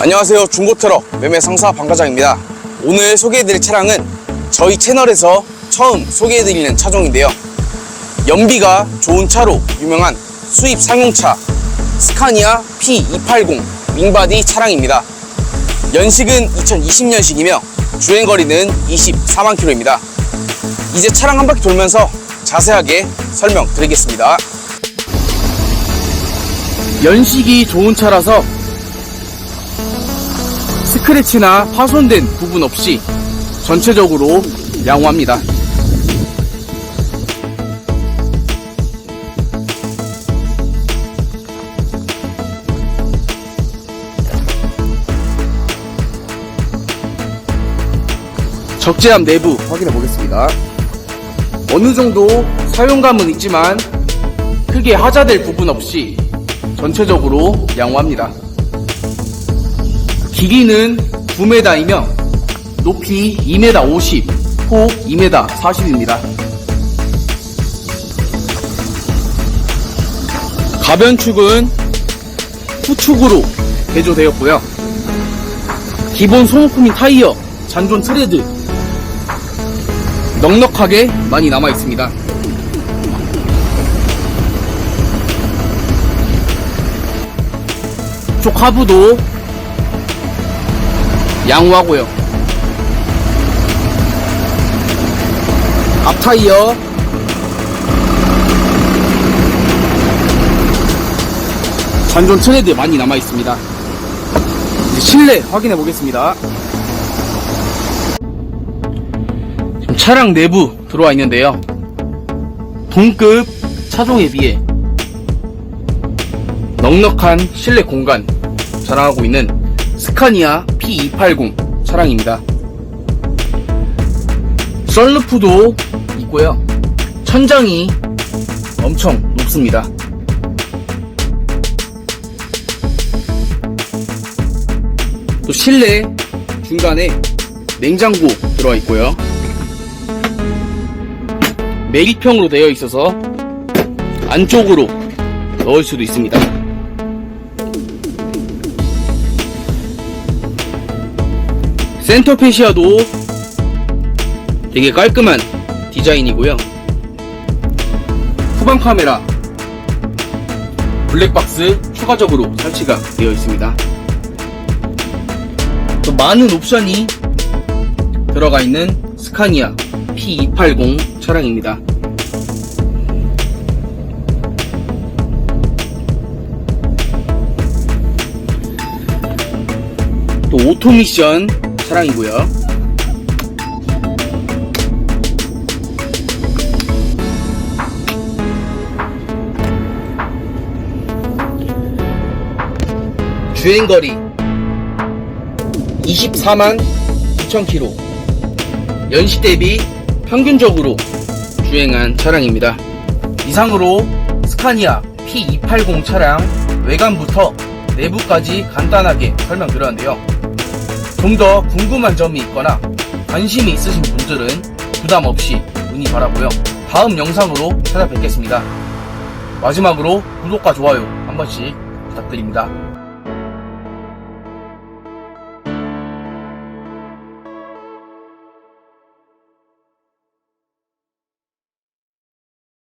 안녕하세요. 중고트럭 매매 상사 방과장입니다. 오늘 소개해드릴 차량은 저희 채널에서 처음 소개해드리는 차종인데요. 연비가 좋은 차로 유명한 수입 상용차 스카니아 P280 윙바디 차량입니다. 연식은 2020년식이며 주행거리는 24만 킬로입니다. 이제 차량 한 바퀴 돌면서 자세하게 설명드리겠습니다. 연식이 좋은 차라서 스크래치나 파손된 부분 없이 전체적으로 양호합니다. 적재함 내부 확인해 보겠습니다. 어느 정도 사용감은 있지만 크게 하자될 부분 없이 전체적으로 양호합니다. 길이는 9m이며 높이 2m 50, 폭 2m 40입니다. 가변축은 후축으로 개조되었고요. 기본 소모품인 타이어, 잔존 트레드 넉넉하게 많이 남아 있습니다. 쪽 하부도 양호하고요. 앞 타이어 잔존 트레드 많이 남아 있습니다. 이제 실내 확인해 보겠습니다. 차량 내부 들어와 있는데요. 동급 차종에 비해 넉넉한 실내 공간 자랑하고 있는 스카니아 P280 차량입니다. 썰루프도 있고요. 천장이 엄청 높습니다. 또 실내 중간에 냉장고 들어와 있고요. 매립형으로 되어 있어서 안쪽으로 넣을 수도 있습니다. 센터 페시아도 되게 깔끔한 디자인이고요. 후방 카메라 블랙박스 추가적으로 설치가 되어 있습니다. 또 많은 옵션이 들어가 있는 스카니아 P280 차량입니다. 또 오토미션 차량이고요. 주행거리 24만 9천 킬로 연식 대비 평균적으로 주행한 차량입니다. 이상으로 스카니아 P280 차량 외관부터 내부까지 간단하게 설명드렸는데요. 좀 더 궁금한 점이 있거나 관심이 있으신 분들은 부담 없이 문의 바라고요. 다음 영상으로 찾아뵙겠습니다. 마지막으로 구독과 좋아요 한 번씩 부탁드립니다.